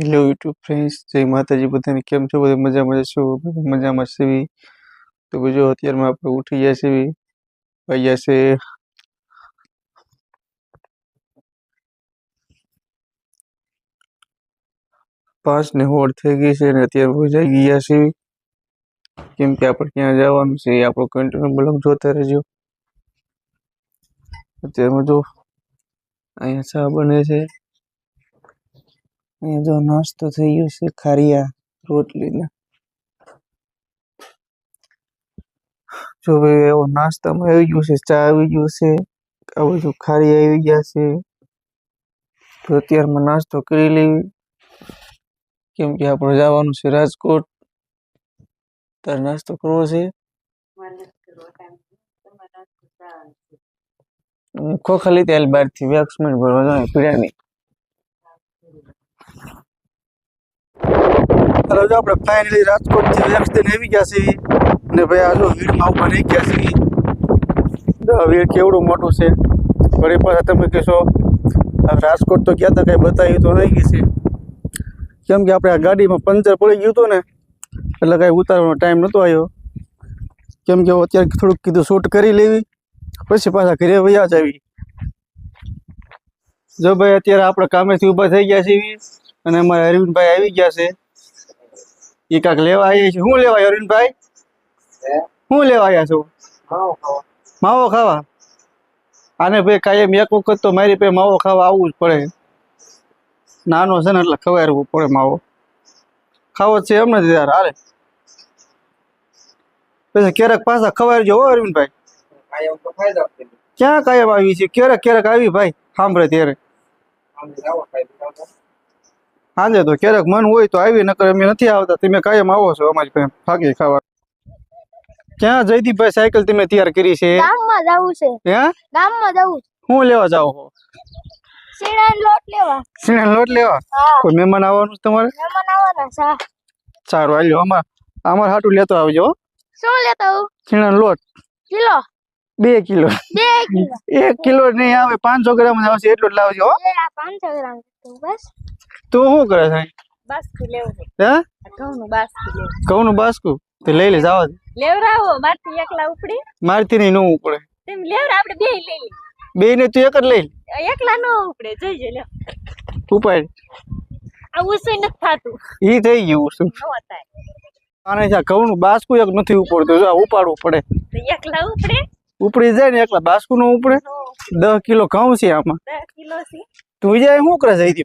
Hello YouTube friends જય માતાજી બધાને કેમ છો બધા મજા મજા છો બધા મજામાં સીવી તો જો અત્યારમાં આપણે ઉઠી ગયા સીવી વાગ્યા છે પાંચ ને હોળ થઈ ગઈ છે અને અત્યારે ભૂજાઈ ગયા છે કેમ કે આપણે ક્યાં જવાનું છે એ આપણો કન્ટિન્યુ બ્લોગ જોતા રહેજો અત્યારમાં જો અહીંયા ચા બને છે અહીંયા જો નાસ્તો થઈ ગયો છે ખારિયા રોટલીને જો ભાઈ એવો નાસ્તામાં આવી ગયું છે ચા આવી ગયું છે આ બધું ખારિયા આવી ગયા છે તો અત્યારમાં નાસ્તો કરી લેવી કેમ કે આપણે જવાનું છે રાજકોટ તારે નાસ્તો કરવો છે ખોખા લીધી હાલ બહારથી વેક્સ મિનિટ ભરવા જાય પીડાની ચાલો જો આપણે ફાઇનલી રાજકોટથી વેક્સ આવી ગયા છીએ અને ભાઈ આ જો વીડમાં રહી ગયા છીએ. વીડ કેવડું મોટું છે. ફરી પાછા તમે કહેશો રાજકોટ તો ગયા હતા કંઈ બતાવ્યું તો નહીં ગઈ છે. કેમ કે આપણે આ ગાડીમાં પંચર પડી ગયું હતું ને, એટલે કાંઈ ઉતારવાનો ટાઈમ નહોતો આવ્યો. કેમ કે અત્યારે થોડુંક કીધું શૂટ કરી લેવી, પછી પાછા ઘરે વયા જ આવી જો ભાઈ અત્યારે આપણે કામેથી ઊભા થઈ ગયા છીએ અને અમારા અરવિંદભાઈ આવી ગયા છે. એ કાંક લેવા આવ્યા છે? શું લેવા આવ્યો અરવિંદભાઈ? શું લેવા આવ્યા છો? માવો ખાવા. આને ભાઈ કાયમ એક વખત તો મારી પાસે માવો ખાવા આવવું જ પડે. નાનો છે ને એટલે ખવાયરવું પડે માવો. ખાવો છે એમ નથી યાર હારે પછી ક્યારેક પાછા ખવારજો હો અરવિંદભાઈ. ક્યાં કાયમ આવી છે? ક્યારેક ક્યારેક આવી ભાઈ સાંભળે ત્યારે આમ જાઓ ફાયદો આવતો. સાંજે તો ક્યારેક મન હોય તો આવી નકર અમે નથી આવતા. તમે કાયમ આવો છો અમારી પાસે ફાકી ખાવા. ક્યાં જયદીપભાઈ સાયકલ તમે તૈયાર કરી છે? ગામમાં જવું છે. હે? ગામમાં જવું હું લેવા જાવ છો શીણાનો લોટ લેવા. સીણાન લોટ લેવા? કોઈ મહેમાન આવવાનું છે તમારે? મહેમાન આવવાના છે સારું હાલ્યો. અમાર અમાર હાટું લેતો આવજો શું લેતો આવું? સીણાન લોટ. કિલો. બે કિલો. બે કિલો. એક કિલો નહીં આવે પાંચસો ગ્રામ આવશે એટલું જ લાવજો પાંચસો ગ્રામ બસ. તું શું કરે છે બાસ્કુ લેવું છે હે ઘઉંનું બાસ્કુ લેવું ઘઉંનું બાસકું તે લઈ લે જાવા દે લેવરાવો મારથી એકલા ઉપડી મારથી નહીં નું ઉપડે તેમ લેવરા આપણે બે લઈ લઈએ બે ને તું એક જ લઈ લે. એકલા નો ઉપડે જોઈજો લે ઉપાડ આ ઉસુય નથી થાતું ઈ થઈ ગયું શું નો થાય આને ત્યાં ઘઉંનું બાસકું એક નથી ઉપડતું જો આ ઉપાડવું પડે તો એકલા ઉપડે ઉપડી જાય ને એકલા બાસકું નું ઉપડે નો દસ કિલો ઘઉં છે આમાં દસ કિલો થી તું જાય શું કરે છે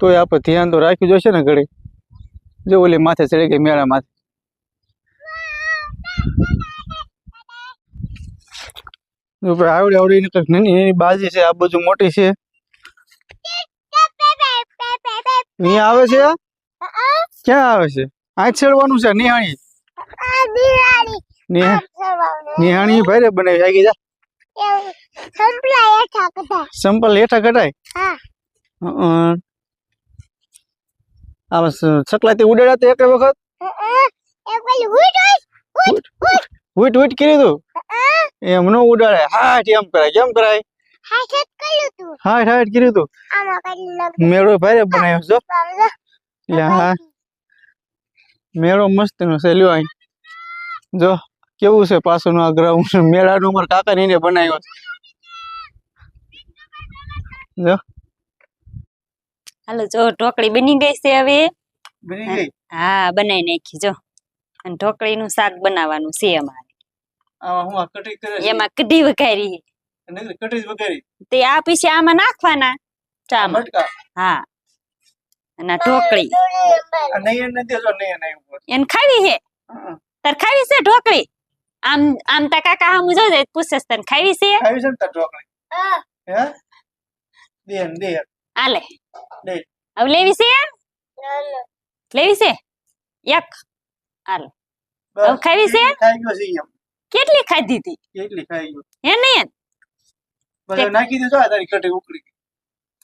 તોય આપણે ધ્યાન તો રાખ્યું જોશે ને ઘડી. જો ઓલી માથે ચડી ગઈ મેળા માથે આવડી આવડી કંઈક નાની એની બાજી છે આ બાજુ મોટી છે. અહીંયા આવે છે? ક્યાં આવે છે? આ છેડવાનું છે નિહાણી નિહાણી ભાઈ રે બનાવી. આગી જા. સંપલા હેઠા કઢાય. હા હં. આમાં સ- ચકલાથી ઉડાડ્યા તો એક વખત એ પેલી હુઈ જોઈ વીટ વીટ કરી દઉં એમ નો ઉડાડે હાટ એમ કરાય કેમ કરાય હા સેટ કર્યું તું હાટ હાટ કર્યું તું આમાં કરી લગ મેળો ભારે બનાવ્યો છે જો. બાબા એટલે હા મેળો મસ્ત નો છે લ્યો અહીં જો કેવું છે પાછળનું આ ગ્રાઉન્ડ મેળાનું અમારા કાકા ને એને બનાવ્યો છે જો હાલો જો ઢોકળી બની ગઈ છે હવે બની ગઈ હા બનાવી નાખી જો અને ઢોકળીનું શાક બનાવવાનું છે અમારે આમાં હું આ કટી કરે છે એમાં કઢી વઘારી નકરી કટી જ વગાડી તે આ પછી આમાં નાખવાના ચામાં મટકા હા અને આ ઢોકળી આ નહીં નથી જો નહીં નહીં ઉપર એને ખાવી હે હં. તાર ખાવી છે ઢોકળી આમ આમ તા કાકા હમ જોજે પૂછેસ તને ખાવી છે ખાવી છે ને તાર ઢોકળી હા હે દે ને દે આલે. હવે લેવી છે? ના ના. લેવી છે? એક. હાલ હવે ખાવી છે? ખાઈ ગયો છે એમ? કેટલી ખાધી હતી? કેટલી ખાઈ ગયો? હે ને? પછી નાખી દીધો આ તારી કટી ઉકળી.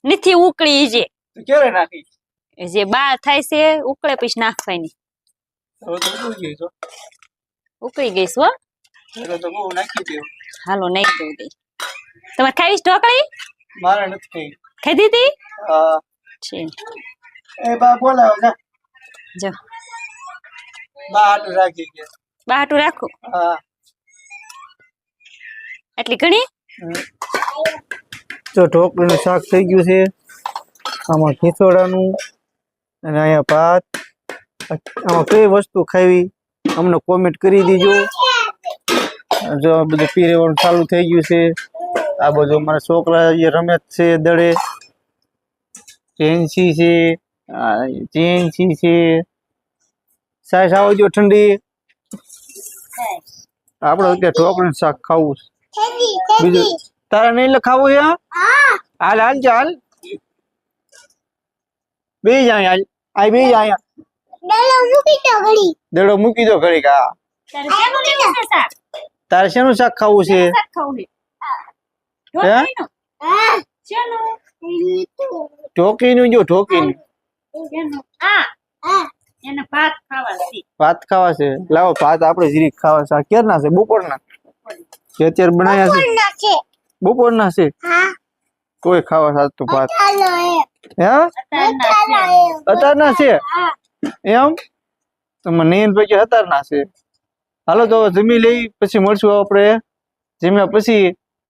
નથી ઉકળી જે. તો ક્યારે નાખી? જે બા થાય છે ઉકળે પછી નાખવાની. ઉકળી ગઈ છો. નાખી હાલો નાખી દઉં તમારે ખાવીશ ઢોકળી? મારે નથી ખાઈ ખાધી હતી હા. છે એ બા બોલાવે જા. જો. બા આટલું રાખી ગયા. બાટું રાખો? હા. એટલી ઘણી? તો ઢોકળીનું શાક થઈ ગયું છે. આમાં ખીચોડાનું અને અહીંયા ભાત. આમાં કઈ વસ્તુ ખાવી? અમને કોમેન્ટ કરી દીજો. જો આ બધું પીરેવાનું ચાલુ થઈ ગયું છે. આ બધું અમારા છોકરા જે રમે છે દડે. ચેન્સી છે આ ચેન્સી છે સાસ આવજો ઠંડી આપણે અત્યારે ઢોકળીનું શાક ખાવું છે ખેદી બીજું ખેદી તારે નહીં લખાવું છે હા હાલ હાલ ચાલ બે જાય હાલ આ બે જાય ડલો મૂકી તો ઘડી દડો મૂકી દો ઘડીક હા તારે શેનું લેવું છે શાક તારે શેનું શાક ખાવું છે શાક ખાવું છે હે? ઢોકીનું જો ઢોકીનું. ભાત ખાવા છે. લાવો ભાત આપણે જીરીક ખાવા છે. ક્યારના છે? બપોરના. કે અત્યારે બનાવ્યા છે. બપોરના છે. કોઈ ખાવા સાચું ભાત. હે? અત્યારના છે. એમ? તમે મને ભાઈ અત્યારના છે. હાલો તો જમી લઈ પછી મળશું આપણે. જમ્યા પછી